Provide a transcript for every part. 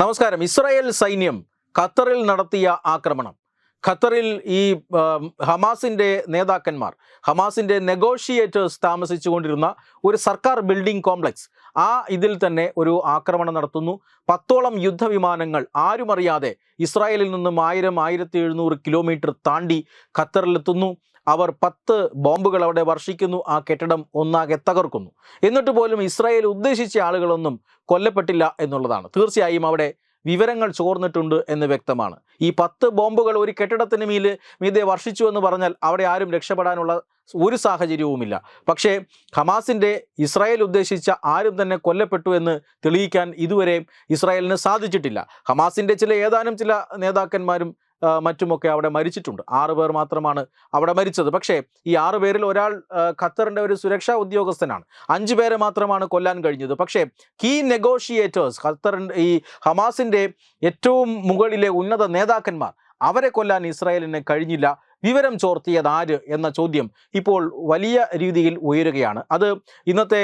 നമസ്കാരം. ഇസ്രായേൽ സൈന്യം ഖത്തറിൽ നടത്തിയ ആക്രമണം. ഖത്തറിൽ ഈ ഹമാസിന്റെ നേതാക്കന്മാർ ഹമാസിന്റെ നെഗോഷിയേറ്റേഴ്സ് താമസിച്ചുകൊണ്ടിരുന്ന ഒരു സർക്കാർ ബിൽഡിംഗ് കോംപ്ലക്സ് ആ ഇതിൽ തന്നെ ഒരു ആക്രമണം നടത്തുന്നു. പത്തോളം യുദ്ധവിമാനങ്ങൾ ആരും അറിയാതെ ഇസ്രായേലിൽ നിന്നും ആയിരം ആയിരത്തി എഴുന്നൂറ് കിലോമീറ്റർ താണ്ടി ഖത്തറിലെത്തുന്നു. അവർ പത്ത് ബോംബുകൾ അവിടെ വർഷിക്കുന്നു ആ കെട്ടിടം ഒന്നാകെ തകർക്കുന്നു. എന്നിട്ട് പോലും ഇസ്രായേൽ ഉദ്ദേശിച്ച ആളുകളൊന്നും കൊല്ലപ്പെട്ടില്ല എന്നുള്ളതാണ്. തീർച്ചയായും അവിടെ വിവരങ്ങൾ ചോർന്നിട്ടുണ്ട് എന്ന് വ്യക്തമാണ്. ഈ പത്ത് ബോംബുകൾ ഒരു കെട്ടിടത്തിന് മീൽ മീതെ വർഷിച്ചു എന്ന് പറഞ്ഞാൽ അവിടെ ആരും രക്ഷപ്പെടാനുള്ള ഒരു സാഹചര്യവുമില്ല. പക്ഷേ ഹമാസിന്റെ ഇസ്രായേൽ ഉദ്ദേശിച്ച ആരും തന്നെ കൊല്ലപ്പെട്ടു എന്ന് തെളിയിക്കാൻ ഇതുവരെ ഇസ്രായേലിന് സാധിച്ചിട്ടില്ല. ഹമാസിന്റെ ചില ഏതാനും ചില നേതാക്കന്മാരും മറ്റുമൊക്കെ അവിടെ മരിച്ചിട്ടുണ്ട്. ആറ് പേർ മാത്രമാണ് അവിടെ മരിച്ചത്. പക്ഷേ ഈ ആറ് പേരിൽ ഒരാൾ ഖത്തറിന്റെ ഒരു സുരക്ഷാ ഉദ്യോഗസ്ഥനാണ്. അഞ്ചു പേരെ മാത്രമാണ് കൊല്ലാൻ കഴിഞ്ഞത്. പക്ഷേ കീ നെഗോഷിയേറ്റേഴ്സ് ഖത്തറിന്റെ ഈ ഹമാസിന്റെ ഏറ്റവും മുകളിലെ ഉന്നത നേതാക്കന്മാർ അവരെ കൊല്ലാൻ ഇസ്രായേലിന് കഴിഞ്ഞില്ല. വിവരം ചോർത്തിയത് ആര് എന്ന ചോദ്യം ഇപ്പോൾ വലിയ രീതിയിൽ ഉയരുകയാണ്. അത് ഇന്നത്തെ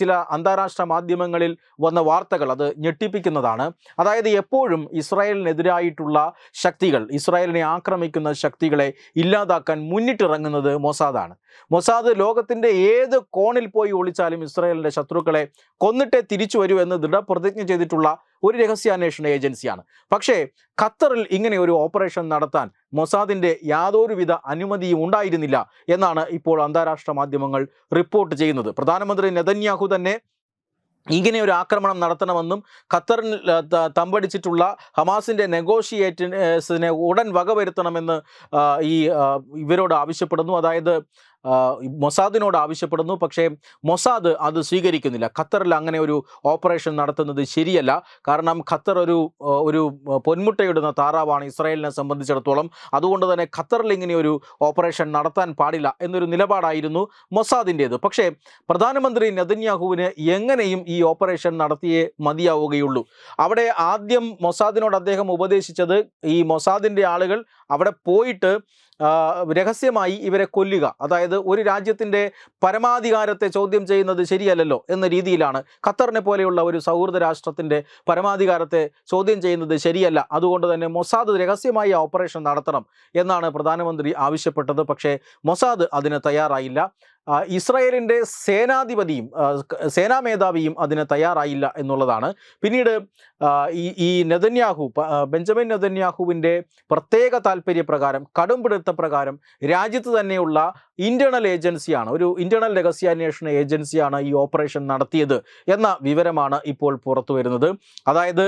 ചില അന്താരാഷ്ട്ര മാധ്യമങ്ങളിൽ വന്ന വാർത്തകൾ അത് ഞെട്ടിപ്പിക്കുന്നതാണ്. അതായത് എപ്പോഴും ഇസ്രായേലിനെതിരായിട്ടുള്ള ശക്തികൾ ഇസ്രായേലിനെ ആക്രമിക്കുന്ന ശക്തികളെ ഇല്ലാതാക്കാൻ മുന്നിട്ടിറങ്ങുന്നത് മൊസാദാണ്. മൊസാദ് ലോകത്തിന്റെ ഏത് കോണിൽ പോയി ഒളിച്ചാലും ഇസ്രായേലിന്റെ ശത്രുക്കളെ കൊന്നിട്ടേ തിരിച്ചു വരൂ എന്ന് ദൃഢപ്രതിജ്ഞ ചെയ്തിട്ടുള്ള ഒരു രഹസ്യാന്വേഷണ ഏജൻസിയാണ്. പക്ഷേ ഖത്തറിൽ ഇങ്ങനെ ഒരു ഓപ്പറേഷൻ നടത്താൻ മൊസാദിന്റെ യാതൊരുവിധ അനുമതിയും ഉണ്ടായിരുന്നില്ല എന്നാണ് ഇപ്പോൾ അന്താരാഷ്ട്ര മാധ്യമങ്ങൾ റിപ്പോർട്ട് ചെയ്യുന്നത്. പ്രധാനമന്ത്രി നെതന്യാഹു തന്നെ ഇങ്ങനെ ഒരു ആക്രമണം നടത്തണമെന്നും ഖത്തറിൽ തമ്പടിച്ചിട്ടുള്ള ഹമാസിന്റെ നെഗോഷിയേറ്റേഴ്സിനെ ഉടൻ വകവരുത്തണമെന്ന് ഈ ഇവരോട് ആവശ്യപ്പെടുന്നു. അതായത് മൊസാദിനോട് ആവശ്യപ്പെടുന്നു. പക്ഷേ മൊസാദ് അത് സ്വീകരിക്കുന്നില്ല. ഖത്തറിൽ അങ്ങനെ ഒരു ഓപ്പറേഷൻ നടത്തുന്നത് ശരിയല്ല. കാരണം ഖത്തർ ഒരു ഒരു പൊന്മുട്ടയിടുന്ന താറാവാണ് ഇസ്രായേലിനെ സംബന്ധിച്ചിടത്തോളം. അതുകൊണ്ട് തന്നെ ഖത്തറിൽ ഇങ്ങനെ ഒരു ഓപ്പറേഷൻ നടത്താൻ പാടില്ല എന്നൊരു നിലപാടായിരുന്നു മൊസാദിന്റേത്. പക്ഷേ പ്രധാനമന്ത്രി നെതന്യാഹുവിന് എങ്ങനെയും ഈ ഓപ്പറേഷൻ നടത്തിയേ മതിയാവുകയുള്ളൂ. അവിടെ ആദ്യം മൊസാദിനോട് അദ്ദേഹം ഉപദേശിച്ചത് ഈ മൊസാദിന്റെ ആളുകൾ അവിടെ പോയിട്ട് രഹസ്യമായി ഇവരെ കൊല്ലുക. അതായത് ഒരു രാജ്യത്തിന്റെ പരമാധികാരത്തെ ചോദ്യം ചെയ്യുന്നത് ശരിയല്ലല്ലോ എന്ന രീതിയിലാണ് ഖത്തറിനെ പോലെയുള്ള ഒരു സൗഹൃദ രാഷ്ട്രത്തിന്റെ പരമാധികാരത്തെ ചോദ്യം ചെയ്യുന്നത് ശരിയല്ല. അതുകൊണ്ട് തന്നെ മൊസാദ് രഹസ്യമായി ഓപ്പറേഷൻ നടത്തണം എന്നാണ് പ്രധാനമന്ത്രി ആവശ്യപ്പെട്ടത്. പക്ഷേ മൊസാദ് അതിന് തയ്യാറായില്ല. ഇസ്രായേലിന്റെ സേനാധിപതിയും സേനാ മേധാവിയും അതിന് തയ്യാറായില്ല എന്നുള്ളതാണ്. പിന്നീട് ഈ ഈ നെതന്യാഹു ബെഞ്ചമിൻ നെതന്യാഹുവിന്റെ പ്രത്യേക താല്പര്യപ്രകാരം കടുംപിടുത്ത പ്രകാരം രാജ്യത്ത് തന്നെയുള്ള ഇന്റേണൽ ഏജൻസിയാണ് ഒരു ഇന്റേണൽ രഹസ്യാന്വേഷണ ഏജൻസിയാണ് ഈ ഓപ്പറേഷൻ നടത്തിയത് എന്ന വിവരമാണ് ഇപ്പോൾ പുറത്തു വരുന്നത് അതായത്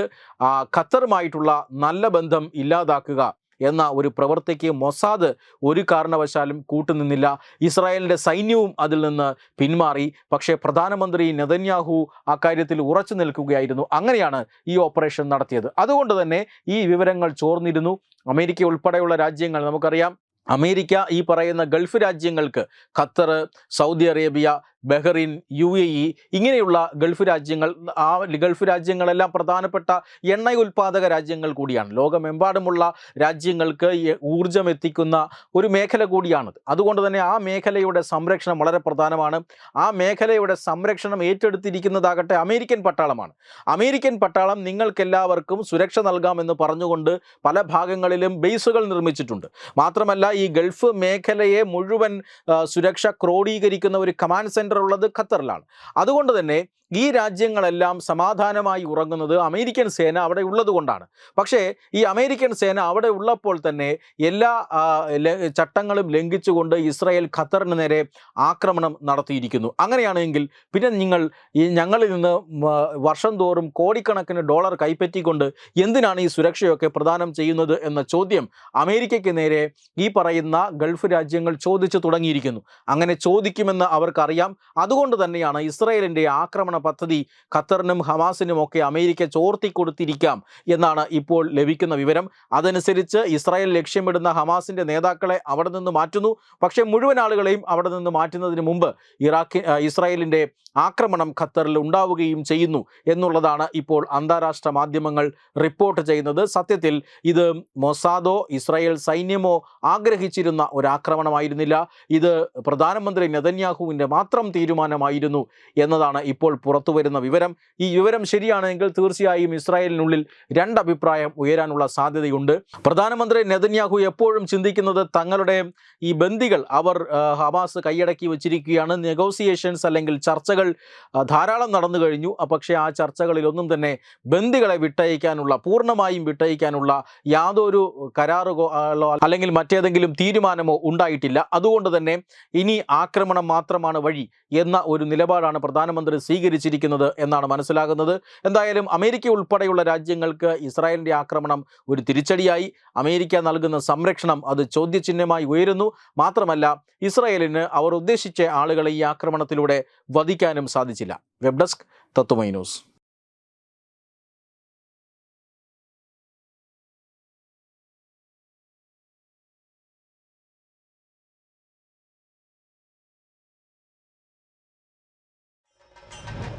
ഖത്തറുമായിട്ടുള്ള നല്ല ബന്ധം ഇല്ലാതാക്കുക എന്ന ഒരു പ്രവൃത്തിക്ക് മൊസാദ് ഒരു കാരണവശാലും കൂട്ടുനിന്നില്ല. ഇസ്രായേലിന്റെ സൈന്യവും അതിൽ നിന്ന് പിന്മാറി. പക്ഷേ പ്രധാനമന്ത്രി നെതന്യാഹു അക്കാര്യത്തിൽ ഉറച്ചു നിൽക്കുകയായിരുന്നു. അങ്ങനെയാണ് ഈ ഓപ്പറേഷൻ നടത്തിയത്. അതുകൊണ്ട് തന്നെ ഈ വിവരങ്ങൾ ചോർന്നിരുന്നു. അമേരിക്ക ഉൾപ്പെടെയുള്ള രാജ്യങ്ങൾ നമുക്കറിയാം. അമേരിക്ക ഈ പറയുന്ന ഗൾഫ് രാജ്യങ്ങൾക്ക് Qatar Saudi Arabia Bahrain U A E ഇങ്ങനെയുള്ള ഗൾഫ് രാജ്യങ്ങൾ ആ ഗൾഫ് രാജ്യങ്ങളെല്ലാം പ്രധാനപ്പെട്ട എണ്ണ ഉൽപ്പാദക രാജ്യങ്ങൾ കൂടിയാണ്. ലോകമെമ്പാടുമുള്ള രാജ്യങ്ങൾക്ക് ഊർജം എത്തിക്കുന്ന ഒരു മേഖല കൂടിയാണത്. അതുകൊണ്ട് തന്നെ ആ മേഖലയുടെ സംരക്ഷണം വളരെ പ്രധാനമാണ്. ആ മേഖലയുടെ സംരക്ഷണം ഏറ്റെടുത്തിരിക്കുന്നതാകട്ടെ അമേരിക്കൻ പട്ടാളമാണ്. അമേരിക്കൻ പട്ടാളം നിങ്ങൾക്കെല്ലാവർക്കും സുരക്ഷ നൽകാമെന്ന് പറഞ്ഞുകൊണ്ട് പല ഭാഗങ്ങളിലും ബേസുകൾ നിർമ്മിച്ചിട്ടുണ്ട്. മാത്രമല്ല ഈ ഗൾഫ് മേഖലയെ മുഴുവൻ സുരക്ഷ ക്രോഡീകരിക്കുന്ന ഒരു കമാൻഡ് സെന്റർ ഉള്ളത് ഖത്തറിലാണ്. അതുകൊണ്ട് തന്നെ ഈ രാജ്യങ്ങളെല്ലാം സമാധാനമായി ഉറങ്ങുന്നത് അമേരിക്കൻ സേന അവിടെ ഉള്ളത് കൊണ്ടാണ്. പക്ഷേ ഈ അമേരിക്കൻ സേന അവിടെ ഉള്ളപ്പോൾ തന്നെ എല്ലാ ചട്ടങ്ങളും ലംഘിച്ചുകൊണ്ട് ഇസ്രായേൽ ഖത്തറിന് നേരെ ആക്രമണം നടത്തിയിരിക്കുന്നു. അങ്ങനെയാണെങ്കിൽ പിന്നെ നിങ്ങൾ ഈ ഞങ്ങളിൽ നിന്ന് വർഷം തോറും കോടിക്കണക്കിന് ഡോളർ കൈപ്പറ്റിക്കൊണ്ട് എന്തിനാണ് ഈ സുരക്ഷയൊക്കെ പ്രദാനം ചെയ്യുന്നത് എന്ന ചോദ്യം അമേരിക്കയ്ക്ക് നേരെ ഈ പറയുന്ന ഗൾഫ് രാജ്യങ്ങൾ ചോദിച്ചു തുടങ്ങിയിരിക്കുന്നു. അങ്ങനെ ചോദിക്കുമെന്ന് അവർക്കറിയാം. അതുകൊണ്ട് തന്നെയാണ് ഇസ്രയേലിന്റെ ആക്രമണ പദ്ധതി ഖത്തറിനും ഹമാസിനും ഒക്കെ അമേരിക്ക ചോർത്തി കൊടുത്തിരിക്കാം എന്നാണ് ഇപ്പോൾ ലഭിക്കുന്ന വിവരം. അതനുസരിച്ച് ഇസ്രായേൽ ലക്ഷ്യമിടുന്ന ഹമാസിന്റെ നേതാക്കളെ അവിടെ നിന്ന് മാറ്റുന്നു. പക്ഷേ മുഴുവൻ ആളുകളെയും അവിടെ നിന്ന് മാറ്റുന്നതിന് മുമ്പ് ഇറാഖി ഇസ്രായേലിന്റെ ആക്രമണം ഖത്തറിൽ ഉണ്ടാവുകയും ചെയ്യുന്നു എന്നുള്ളതാണ് ഇപ്പോൾ അന്താരാഷ്ട്ര മാധ്യമങ്ങൾ റിപ്പോർട്ട് ചെയ്യുന്നത്. സത്യത്തിൽ ഇത് മൊസാദോ ഇസ്രായേൽ സൈന്യമോ ആഗ്രഹിച്ചിരുന്ന ഒരു ആക്രമണമായിരുന്നില്ല ഇത് പ്രധാനമന്ത്രി നെതന്യാഹുവിന്റെ മാത്രം തീരുമാനമായിരുന്നു എന്നതാണ് ഇപ്പോൾ പുറത്തു വരുന്ന വിവരം. ഈ വിവരം ശരിയാണെങ്കിൽ തീർച്ചയായും ഇസ്രായേലിനുള്ളിൽ രണ്ടഭിപ്രായം ഉയരാനുള്ള സാധ്യതയുണ്ട്. പ്രധാനമന്ത്രി നെതന്യാഹു എപ്പോഴും ചിന്തിക്കുന്നത് തങ്ങളുടെ ഈ ബന്ദികൾ അവർ ഹമാസ് കൈയടക്കി വച്ചിരിക്കുകയാണ്. നെഗോസിയേഷൻസ് അല്ലെങ്കിൽ ചർച്ചകൾ ധാരാളം നടന്നു കഴിഞ്ഞു. പക്ഷേ ആ ചർച്ചകളിലൊന്നും തന്നെ ബന്ദികളെ വിട്ടയക്കാനുള്ള പൂർണമായും വിട്ടയക്കാനുള്ള യാതൊരു കരാറുകോ അല്ലെങ്കിൽ മറ്റേതെങ്കിലും തീരുമാനമോ ഉണ്ടായിട്ടില്ല. അതുകൊണ്ട് തന്നെ ഇനി ആക്രമണം മാത്രമാണ് വഴി എന്ന ഒരു നിലപാടാണ് പ്രധാനമന്ത്രി സ്വീകരിച്ചിരിക്കുന്നത് എന്നാണ് മനസ്സിലാകുന്നത്. എന്തായാലും അമേരിക്ക ഉൾപ്പെടെയുള്ള രാജ്യങ്ങൾക്ക് ഇസ്രായേലിന്റെ ആക്രമണം ഒരു തിരിച്ചടിയായി. അമേരിക്ക നൽകുന്ന സംരക്ഷണം അത് ചോദ്യചിഹ്നമായി ഉയരുന്നു. മാത്രമല്ല ഇസ്രായേലിന് അവർ ഉദ്ദേശിച്ച ആളുകളെ ഈ ആക്രമണത്തിലൂടെ വധിക്കാനും സാധിച്ചില്ല. Web desk Tatwamayi news.